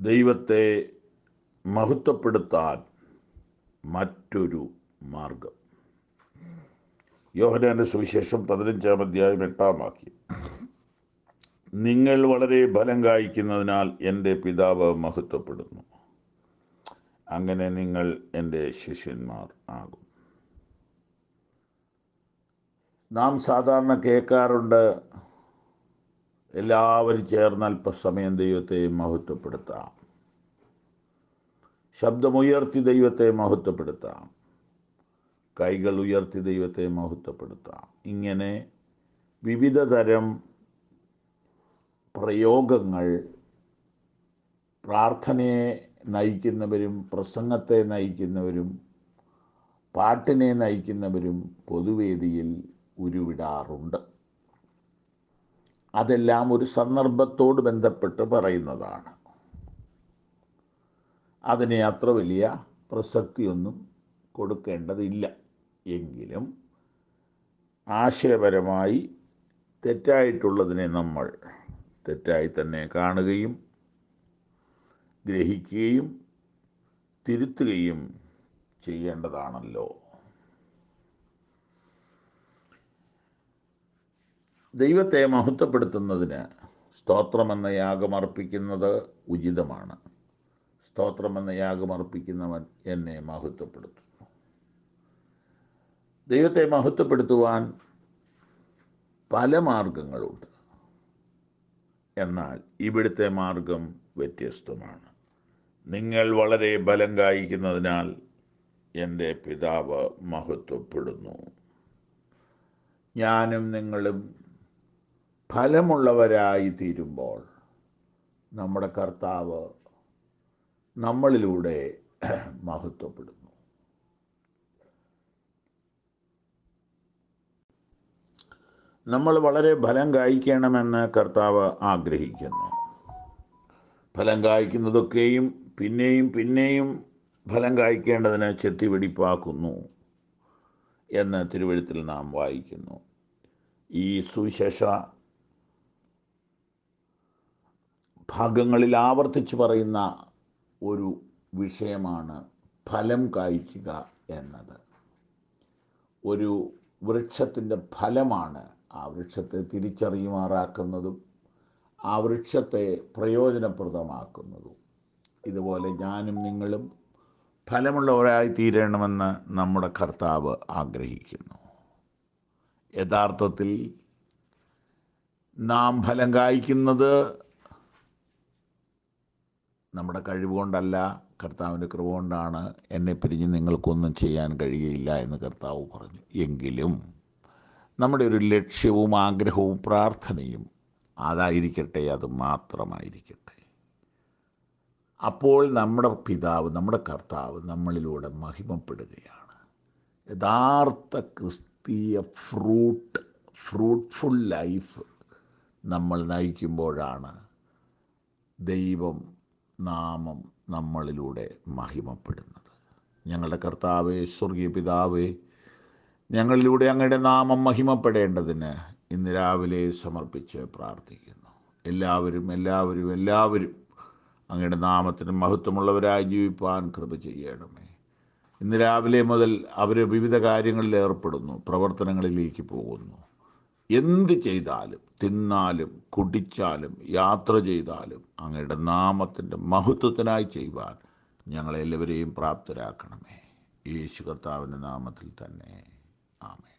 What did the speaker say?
ദൈവത്തെ മഹത്വപ്പെടുത്താൻ മറ്റൊരു മാർഗം. യോഹനാന്റെ സുവിശേഷം പതിനഞ്ചാം അധ്യായം എട്ടാം വാക്യം. നിങ്ങൾ വളരെ ഫലം കായ്ക്കുന്നതിനാൽ എന്റെ പിതാവ് മഹത്വപ്പെടുന്നു. അങ്ങനെ നിങ്ങൾ എന്റെ ശിഷ്യന്മാർ ആകും. നാം സാധാരണ കേൾക്കാറുണ്ട് എല്ലാവരും ചേർന്ന് അല്പസമയം ദൈവത്തെ മഹത്വപ്പെടുത്താം. ശബ്ദമുയർത്തി ദൈവത്തെ മഹത്വപ്പെടുത്താം. കൈകൾ ഉയർത്തി ദൈവത്തെ മഹത്വപ്പെടുത്താം. ഇങ്ങനെ വിവിധ തരം പ്രയോഗങ്ങൾ പ്രാർത്ഥനയെ നയിക്കുന്നവരും പ്രസംഗത്തെ നയിക്കുന്നവരും പാട്ടിനെ നയിക്കുന്നവരും പൊതുവേദിയിൽ ഉരുവിടാറുണ്ട്. അതെല്ലാം ഒരു സന്ദർഭത്തോട് ബന്ധപ്പെട്ട് പറയുന്നതാണ്. അതിനെ അത്ര വലിയ പ്രസക്തിയൊന്നും കൊടുക്കേണ്ടതില്ല. എങ്കിലും ആശയപരമായി തെറ്റായിട്ടുള്ളതിനെ നമ്മൾ തെറ്റായി തന്നെ കാണുകയും ഗ്രഹിക്കുകയും തിരുത്തുകയും ചെയ്യേണ്ടതാണല്ലോ. ദൈവത്തെ മഹത്വപ്പെടുത്തുന്നതിന് സ്തോത്രമെന്ന യാഗമർപ്പിക്കുന്നത് ഉചിതമാണ്. സ്തോത്രമെന്ന യാഗമർപ്പിക്കുന്നവൻ എന്നെ മഹത്വപ്പെടുത്തുന്നു. ദൈവത്തെ മഹത്വപ്പെടുത്തുവാൻ പല മാർഗങ്ങളുണ്ട്. എന്നാൽ ഇവിടുത്തെ മാർഗം വ്യത്യസ്തമാണ്. നിങ്ങൾ വളരെ ബലം കായ്ക്കുന്നതിനാൽ എന്റെ പിതാവ് മഹത്വപ്പെടുന്നു. ഞാനും നിങ്ങളും ഫലമുള്ളവരായി തീരുമ്പോൾ നമ്മുടെ കർത്താവ് നമ്മളിലൂടെ മഹത്വപ്പെടുന്നു. നമ്മൾ വളരെ ഫലം കായ്ക്കണമെന്ന് കർത്താവ് ആഗ്രഹിക്കുന്നു. ഫലം കായ്ക്കുന്നതൊക്കെയും പിന്നെയും പിന്നെയും ഫലം കായ്ക്കേണ്ടതിന് ചെത്തിവെടിപ്പാക്കുന്നു എന്ന് തിരുവഴുത്തിൽ നാം വായിക്കുന്നു. ഈ സുവിശേഷ ഭാഗങ്ങളിൽ ആവർത്തിച്ച് പറയുന്ന ഒരു വിഷയമാണ് ഫലം കായ്ക്കുക എന്നത്. ഒരു വൃക്ഷത്തിന്റെ ഫലമാണ് ആ വൃക്ഷത്തെ തിരിച്ചറിയുമാറാക്കുന്നതും ആ വൃക്ഷത്തെ പ്രയോജനപ്രദമാക്കുന്നതും. ഇതുപോലെ ഞാനും നിങ്ങളും ഫലമുള്ളവരായി തീരണമെന്ന് നമ്മുടെ കർത്താവ് ആഗ്രഹിക്കുന്നു. യഥാർത്ഥത്തിൽ നാം ഫലം കായ്ക്കുന്നത് നമ്മുടെ കഴിവുകൊണ്ടല്ല കർത്താവിന്റെ കൃപ കൊണ്ടാണ് എന്നെ പിരിഞ്ഞ് നിങ്ങൾക്കൊന്നും ചെയ്യാൻ കഴിയില്ല എന്ന് കർത്താവ് പറഞ്ഞു. എങ്കിലും നമ്മുടെ ഒരു ലക്ഷ്യവും ആഗ്രഹവും പ്രാർത്ഥനയും അതായിരിക്കട്ടെ അത് മാത്രമായിരിക്കട്ടെ. അപ്പോൾ നമ്മുടെ പിതാവ് നമ്മുടെ കർത്താവ് നമ്മളിലൂടെ മഹിമപ്പെടുകയാണ്. യഥാർത്ഥ ക്രിസ്തീയ ഫ്രൂട്ട് ഫ്രൂട്ട്ഫുൾ ലൈഫ് നമ്മൾ നയിക്കുമ്പോഴാണ് ദൈവം നാമം നമ്മളിലൂടെ മഹിമപ്പെടുന്നത്. ഞങ്ങളുടെ കർത്താവേ സ്വർഗീയ പിതാവേ ഞങ്ങളിലൂടെ അങ്ങയുടെ നാമം മഹിമപ്പെടേണ്ടതിന് ഇന്ന് രാവിലെ സമർപ്പിച്ച് പ്രാർത്ഥിക്കുന്നു. എല്ലാവരും എല്ലാവരും എല്ലാവരും അങ്ങയുടെ നാമത്തിന് മഹത്വമുള്ളവരായി ജീവിപ്പാൻ കൃപ ചെയ്യണമേ. ഇന്ന് രാവിലെ മുതൽ അവർ വിവിധ കാര്യങ്ങളിൽ ഏർപ്പെടുന്നു പ്രവർത്തനങ്ങളിലേക്ക് പോകുന്നു. എന്ത് ചെയ്താലും തിന്നാലും കുടിച്ചാലും യാത്ര ചെയ്താലും അങ്ങയുടെ നാമത്തിന്റെ മഹത്വത്തിനായി ചെയ്യുവാൻ ഞങ്ങളെല്ലാവരെയും പ്രാപ്തരാക്കണമേ. യേശു കർത്താവിന്റെ നാമത്തിൽ തന്നെ. ആമേ